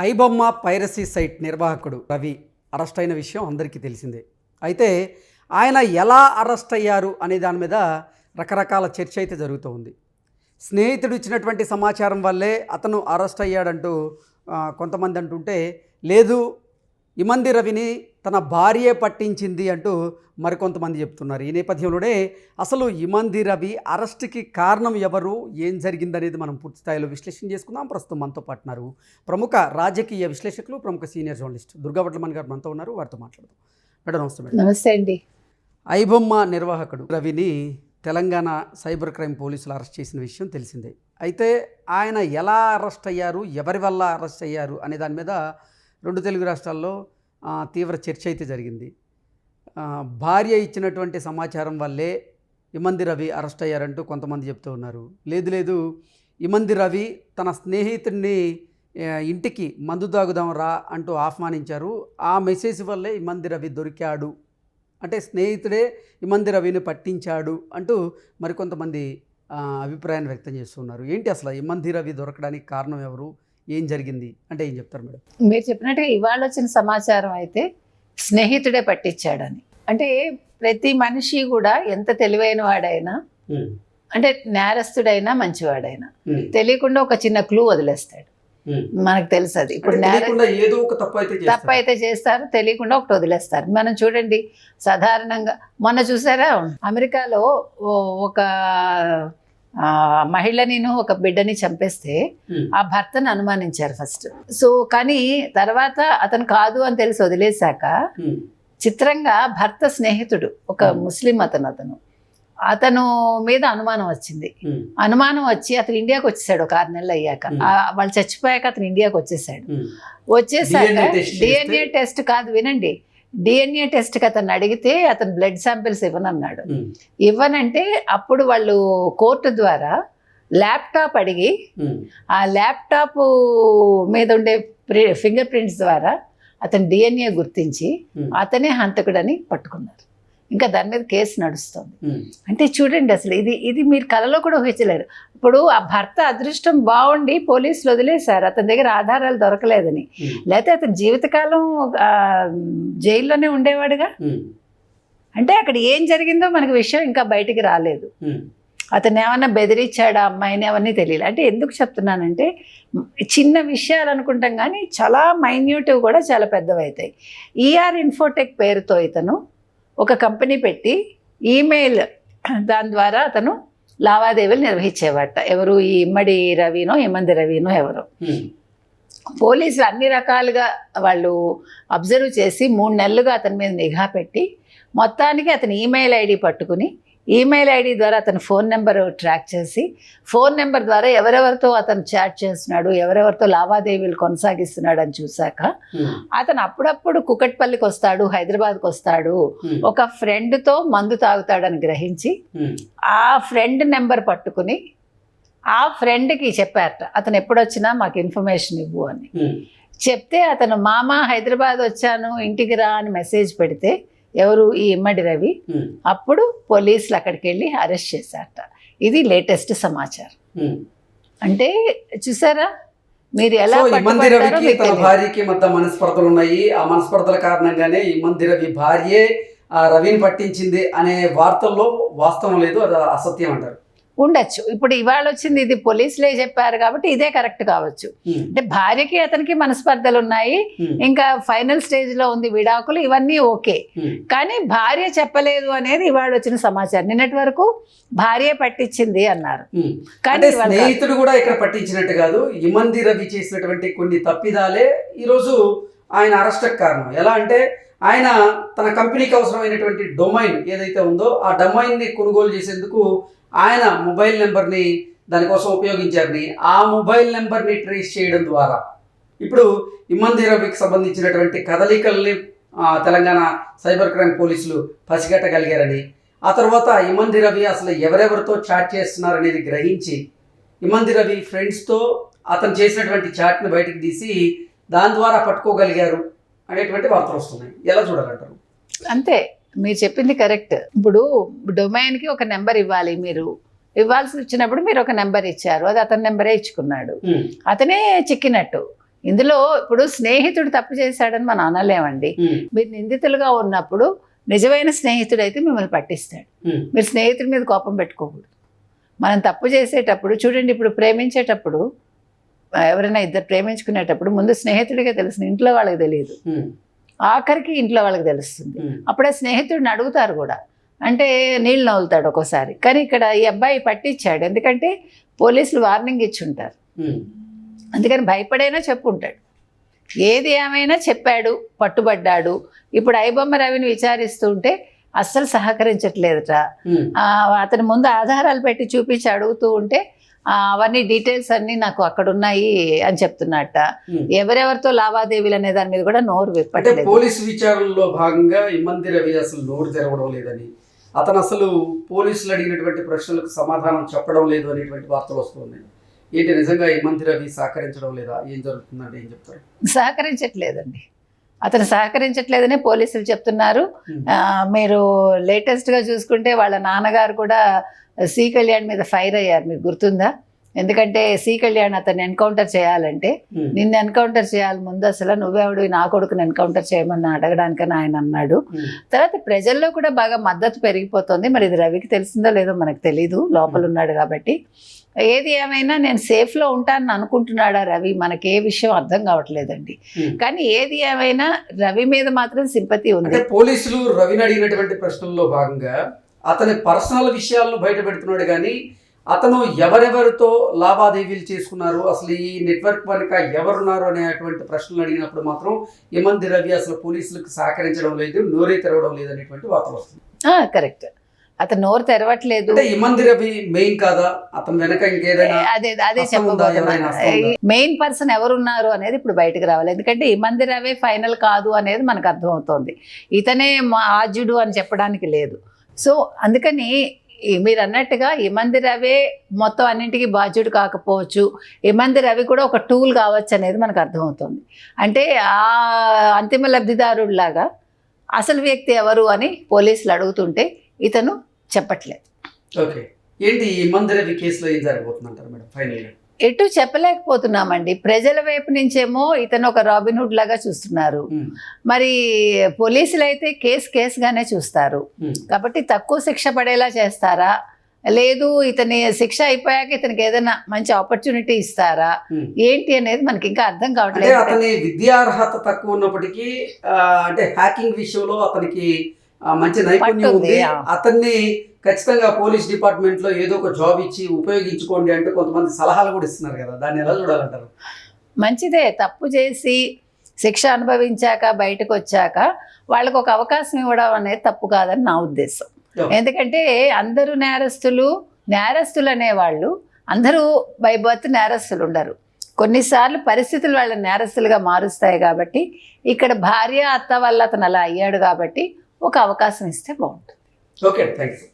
IBomma piracy site నిర్వాహకుడు Ravi arrest అయిన విషయం అందరికీ తెలిసిందే. అయితే ఆయన ఎలా అరెస్ట్ అయ్యారు అనే దాని మీద రకరకాల చర్చ అయితే జరుగుతూ ఉంది. స్నేహితుడు ఇచ్చినటువంటి సమాచారం వల్లే అతను అరెస్ట్ అయ్యాడంటూ కొంతమంది అంటుంటే లేదు ఇమంది రవిని తన భార్యే పట్టించింది అంటూ మరికొంతమంది చెప్తున్నారు. ఈ నేపథ్యంలోనే అసలు ఇమంది రవి అరెస్ట్కి కారణం ఎవరు? ఏం జరిగిందనేది మనం పూర్తి స్థాయిలో విశ్లేషణ చేసుకుందాం. ప్రస్తుతం మనతో పాటున్నారు ప్రముఖ రాజకీయ విశ్లేషకులు ప్రముఖ సీనియర్ జర్నలిస్ట్ దుర్గావట్లమణి గారు మనతో ఉన్నారు. వారితో మాట్లాడదాం. మేడం నమస్తే మేడం. నమస్తే అండి. ఐబొమ్మ నిర్వాహకుడు రవిని తెలంగాణ సైబర్ క్రైమ్ పోలీసులు అరెస్ట్ చేసిన విషయం తెలిసిందే. అయితే ఆయన ఎలా అరెస్ట్ అయ్యారు? ఎవరి వల్ల అరెస్ట్ అయ్యారు? అనే దాని మీద రెండు తెలుగు రాష్ట్రాల్లో తీవ్ర చర్చ అయితే జరిగింది. భార్య ఇచ్చినటువంటి సమాచారం వల్లే ఇమంది రవి అరెస్ట్ అయ్యారంటూ కొంతమంది చెప్తూ ఉన్నారు. లేదు లేదు ఇమంది రవి తన స్నేహితుడిని ఇంటికి మందు తాగుదాం రా అంటూ ఆహ్వానించారు. ఆ మెసేజ్ వల్లే ఇమంది రవి దొరికాడు. అంటే స్నేహితుడే ఇమంది రవిని పట్టించాడు అంటూ మరికొంతమంది అభిప్రాయాన్ని వ్యక్తం చేస్తున్నారు. ఏంటి అసలు ఇమంది రవి దొరకడానికి కారణం ఎవరు? ఏం జరిగింది అంటే ఏం చెప్తారు మేడం? మీరు చెప్పినట్టుగా ఇవాళ వచ్చిన సమాచారం అయితే స్నేహితుడే పట్టించాడని. అంటే ప్రతి మనిషి కూడా ఎంత తెలివైన వాడైనా అంటే నేరస్తుడైనా మంచివాడైనా తెలియకుండా ఒక చిన్న క్లూ వదిలేస్తాడు. మనకు తెలుసు అది. ఇప్పుడు ఏదో ఒక తప్పు అయితే చేస్తారు. తెలియకుండా ఒకటి వదిలేస్తారు. మనం చూడండి సాధారణంగా మొన్న చూసారా? అమెరికాలో ఒక ఆ, మహిళని ఒక బిడ్డని చంపేస్తే ఉమ్, ఆ భర్తను అనుమానించారు ఫస్ట్. సో కానీ తర్వాత అతను కాదు అని తెలిసి వదిలేశాక ఉమ్, చిత్రంగా భర్త స్నేహితుడు ఒక Hmm. ముస్లిం అతను అతను. అతను మీద అనుమానం వచ్చింది. అనుమానం వచ్చి అతను ఇండియాకి వచ్చేసాడు ఒక ఆరు నెలలు అయ్యాక. Hmm. వాళ్ళు చచ్చిపోయాక అతను ఇండియాకి వచ్చేసాడు. వచ్చేసాక డిఎన్ఏ టెస్ట్ కాదు వినండి. డిఎన్ఏ టెస్ట్కి అతను అడిగితే అతను బ్లడ్ శాంపిల్స్ ఇవ్వనన్నాడు. ఇవ్వనంటే అప్పుడు వాళ్ళు కోర్టు ద్వారా ల్యాప్టాప్ అడిగి ఆ ల్యాప్టాప్ మీద ఉండే ఫింగర్ ప్రింట్స్ ద్వారా అతని డిఎన్ఏ గుర్తించి అతనే హంతకుడని పట్టుకున్నారు. ఇంకా దాని మీద కేసు నడుస్తుంది. అంటే చూడండి అసలు ఇది ఇది మీరు కలలో కూడా ఊహించలేరు. ఇప్పుడు ఆ భర్త అదృష్టం బాగుండి పోలీసులు వదిలేశారు. అతని దగ్గర ఆధారాలు దొరకలేదని. లేకపోతే అతని జీవితకాలం జైల్లోనే ఉండేవాడుగా? అంటే అక్కడ ఏం జరిగిందో మనకి విషయం ఇంకా బయటికి రాలేదు. అతను ఏమన్నా బెదిరించాడా అమ్మాయిని అవన్నీ తెలియదు అంటే ఎందుకు చెప్తున్నానంటే చిన్న విషయాలు అనుకుంటాం కానీ చాలా మైన్యూటివ్ కూడా చాలా పెద్దవవుతాయి ఈఆర్ ఇన్ఫోటెక్ పేరుతో ఇతను ఒక కంపెనీ పెట్టి ఈమెయిల్ దాని ద్వారా అతను లావాదేవీలు నిర్వహించేవాట. ఎవరు? ఈ ఇమ్మడి రవినో ఇమ్మంది రవినో ఎవరు. పోలీసులు అన్ని రకాలుగా వాళ్ళు అబ్జర్వ్ చేసి మూడు నెలలుగా అతని మీద నిఘా పెట్టి మొత్తానికి అతని ఈమెయిల్ ఐడి పట్టుకుని ఈమెయిల్ ఐడి ద్వారా అతని ఫోన్ నెంబర్ ట్రాక్ చేసి ఫోన్ నెంబర్ ద్వారా ఎవరెవరితో అతను చాట్ చేస్తున్నాడు ఎవరెవరితో లావాదేవీలు కొనసాగిస్తున్నాడు అని చూశాక ఉమ్, అతను అప్పుడప్పుడు కుకట్పల్లికి వస్తాడు హైదరాబాద్కి వస్తాడు ఉమ్, ఒక ఫ్రెండ్తో మందు తాగుతాడని గ్రహించి ఉమ్, ఆ ఫ్రెండ్ నెంబర్ పట్టుకుని ఆ ఫ్రెండ్కి చెప్పారట అతను ఎప్పుడొచ్చినా మాకు ఇన్ఫర్మేషన్ ఇవ్వు అని. చెప్తే అతను మామ హైదరాబాద్ వచ్చాను ఇంటికి రా అని మెసేజ్ పెడితే ఎవరు ఈ ఇమ్మడి రవి? అప్పుడు పోలీసులు అక్కడికి వెళ్ళి అరెస్ట్ చేశారట. ఇది లేటెస్ట్ సమాచారం. అంటే చూసారా? మీరు ఎలా సో ఈ మంది పట్టుబడతారో రవికి తన. భార్యకి మధ్య మనస్పర్ధలు ఉన్నాయి. ఆ మనస్పర్ధల కారణంగానే ఈ మంది రవి భార్యే ఆ రవిని పట్టించింది అనే వార్తల్లో వాస్తవం లేదు. అది అసత్యం అంటారు. ఉండొచ్చు. ఇప్పుడు ఇవాళ వచ్చింది ఇది పోలీసులే చెప్పారు కాబట్టి ఇదే కరెక్ట్ కావచ్చు. అంటే భార్యకి అతనికి మనస్పర్ధలు ఉన్నాయి. ఇంకా ఫైనల్ స్టేజ్లో ఉంది విడాకులు ఇవన్నీ ఓకే. కానీ భార్య చెప్పలేదు అనేది ఇవాళ వచ్చిన సమాచారం. నిన్నటి వరకు భార్య పట్టించింది అన్నారు. కానీ. స్నేహితుడు కూడా ఇక్కడ పట్టించినట్టు కాదు. ఇమంది రవి చేసినటువంటి కొన్ని తప్పిదాలే ఈరోజు ఆయన అరెస్ట్కి కారణం. ఎలా అంటే ఆయన తన కంపెనీకి అవసరమైనటువంటి డొమైన్ ఏదైతే ఉందో ఆ డొమైన్ని కొనుగోలు చేసేందుకు ఆయన మొబైల్ నెంబర్ని దానికోసం ఉపయోగించారని ఆ మొబైల్ నెంబర్ని ట్రేస్ చేయడం ద్వారా. ఇప్పుడు ఇమ్మందిరవికి సంబంధించినటువంటి కదలికల్ని తెలంగాణ సైబర్ క్రైమ్ పోలీసులు పసిగట్టగలిగారని ఆ తర్వాత ఇమంది రవి అసలు ఎవరెవరితో చాట్ చేస్తున్నారనేది గ్రహించి ఇమంది రవి ఫ్రెండ్స్తో అతను చేసినటువంటి చాట్ని బయటకు తీసి దాని ద్వారా పట్టుకోగలిగారు అనేటువంటి వార్తలు వస్తున్నాయి. ఎలా చూడాలంటారు? అంతే. మీరు చెప్పింది కరెక్ట్. ఇప్పుడు డొమైన్కి ఒక నెంబర్ ఇవ్వాలి మీరు. ఇవ్వాల్సి వచ్చినప్పుడు మీరు ఒక నెంబర్ ఇచ్చారు. అది అతని నెంబరే ఇచ్చుకున్నాడు. అతనే చిక్కినట్టు. ఇందులో ఇప్పుడు స్నేహితుడు తప్పు చేశాడని మనం అనలేమండి. మీరు నిందితులుగా ఉన్నప్పుడు నిజమైన స్నేహితుడు అయితే మిమ్మల్ని పట్టిస్తాడు. మీరు స్నేహితుడి మీద కోపం పెట్టుకోకూడదు. మనం తప్పు చేసేటప్పుడు చూడండి ఇప్పుడు ప్రేమించేటప్పుడు ఎవరైనా ఇద్దరు ప్రేమించుకునేటప్పుడు ముందు స్నేహితుడిగా తెలుస్తుంది ఇంట్లో వాళ్ళకి తెలియదు. ఆఖరికి ఇంట్లో వాళ్ళకి తెలుస్తుంది. అప్పుడే స్నేహితుడిని అడుగుతారు కూడా. అంటే నీళ్ళు నవ్వులుతాడు ఒక్కోసారి. కానీ ఇక్కడ ఈ అబ్బాయి పట్టించాడు. ఎందుకంటే పోలీసులు వార్నింగ్ ఇచ్చి ఉంటారు అందుకని భయపడైనా చెప్పుంటాడు. ఏది ఏమైనా చెప్పాడు పట్టుబడ్డాడు. ఇప్పుడు ఐబొమ్మ రవిని విచారిస్తూ ఉంటే అస్సలు సహకరించట్లేదట అతని ముందు ఆధారాలు పెట్టి చూపించి అడుగుతూ ఉంటే అవన్నీ డీటెయిల్స్ అన్నీ నాకు అక్కడ ఉన్నాయి అని చెప్తున్నట్ట. ఉమ్. ఎవరెవరితో లావాదేవీలు అనే దాని మీద కూడా నోరు విప్పట్లేదు. పోలీసు విచారణలో భాగంగా ఇమ్మంది రవి అసలు నోరు తెరవడం లేదని అతను అసలు పోలీసులు అడిగినటువంటి ప్రశ్నలకు సమాధానం చెప్పడం లేదు అనేటువంటి వార్తలు వస్తున్నాయి. ఏంటి నిజంగా ఇమ్మంది రవి సహకరించడం లేదా? ఏం జరుగుతుందంటే ఏం చెప్తారు? సహకరించట్లేదండి. అతను సహకరించట్లేదనే పోలీసులు చెప్తున్నారు. ఆ, మీరు లేటెస్ట్గా చూసుకుంటే వాళ్ళ నాన్నగారు కూడా సి కళ్యాణ్ మీద ఫైర్ అయ్యారు మీకు గుర్తుందా? ఎందుకంటే సి కళ్యాణ్ అతన్ని ఎన్కౌంటర్ చేయాలంటే నిన్ను ఎన్కౌంటర్ చేయాలి ముందు అసలు నువ్వెవడు నా కొడుకుని ఎన్కౌంటర్ చేయమని అడగడానికని ఆయన అన్నాడు. తర్వాత ప్రజల్లో కూడా బాగా మద్దతు పెరిగిపోతుంది. మరి ఇది రవికి తెలిసిందో లేదో మనకు తెలీదు లోపల ఉన్నాడు కాబట్టి. ఏది ఏమైనా నేను సేఫ్లో ఉంటానని అనుకుంటున్నాడా రవి? మనకి ఏ విషయం అర్థం కావట్లేదండి. కానీ ఏది ఏమైనా రవి మీద మాత్రం సింపతి ఉంది. పోలీసులు రవిని అడిగినటువంటి ప్రశ్నల్లో భాగంగా అతని పర్సనల్ విషయాలను బయట పెడుతున్నాడు కానీ అతను ఎవరెవరితో లావాదేవీలు చేసుకున్నారు అసలు ఈ నెట్వర్క్ వెనుక ఎవరున్నారు అనేటువంటి ప్రశ్నలు అడిగినప్పుడు మాత్రం ఇమంది రవి అసలు పోలీసులకు సహకరించడం లేదు నోరే తెరవడం లేదు అనేటువంటి వార్తలు వస్తుంది. కరెక్ట్. అతను నోరు తెరవట్లేదు. అంటే ఇమంది రవి మెయిన్ కాదా? అతని వెనక ఇంకేదైనా అదే అదే మెయిన్ పర్సన్ ఎవరున్నారు అనేది ఇప్పుడు బయటకు రావాలి. ఎందుకంటే ఈ మందిర్ అవే ఫైనల్ కాదు అనేది మనకు అర్థమవుతోంది. ఇతనే ఆద్యుడు అని చెప్పడానికి లేదు. సో అందుకని మీరు అన్నట్టుగా ఈ రవి మొత్తం అన్నింటికి బాధ్యుడు కాకపోవచ్చు. ఈ రవి కూడా ఒక టూల్ కావచ్చు అనేది మనకు అర్థమవుతుంది. అంటే ఆ అంతిమ లబ్ధిదారుడిలాగా అసలు వ్యక్తి ఎవరు అని పోలీసులు అడుగుతుంటే ఇతను చెప్పట్లేదు. ఓకే. ఏంటి ఈ మందిరవి కేసులో ఏం జరగబోతుందంటారు మేడం? ఫైనల్గా. ఎటు చెప్పలేకపోతున్నామండి. ప్రజల వైపు నుంచేమో ఇతను ఒక రాబిన్హుడ్ లాగా చూస్తున్నారు. మరి పోలీసులు అయితే కేసు కేసుగానే చూస్తారు. కాబట్టి తక్కువ శిక్ష పడేలా చేస్తారా? లేదు ఇతని శిక్ష అయిపోయాక ఇతనికి ఏదైనా మంచి ఆపర్చునిటీ ఇస్తారా. ఏంటి అనేది మనకి ఇంకా అర్థం కావట్లేదు. అతని విద్యార్హత తక్కువ ఉన్నప్పటికీ అంటే హ్యాకింగ్ విషయంలో అతనికి మంచి నైపుణ్యం ఉంది. అతన్ని ఖచ్చితంగా పోలీస్ డిపార్ట్మెంట్లో ఏదో ఒక జాబ్ ఇచ్చి ఉపయోగించుకోండి అంటే కొంతమంది సలహాలు కూడా ఇస్తున్నారు కదా. దాన్ని ఎలా చూడాలంటారు? మంచిదే. తప్పు చేసి శిక్ష అనుభవించాక బయటకు వచ్చాక వాళ్ళకు ఒక అవకాశం ఇవ్వడం అనేది తప్పు కాదని నా ఉద్దేశం. ఎందుకంటే అందరూ నేరస్తులు నేరస్తులు అనేవాళ్ళు అందరూ బై బర్త్ నేరస్తులు ఉండరు. కొన్నిసార్లు పరిస్థితులు వాళ్ళని నేరస్తులుగా మారుస్తాయి కాబట్టి ఇక్కడ భార్య అత్త వల్ల అతను అలా అయ్యాడు కాబట్టి ఒక అవకాశం ఇస్తే బాగుంటుంది. Okay thank you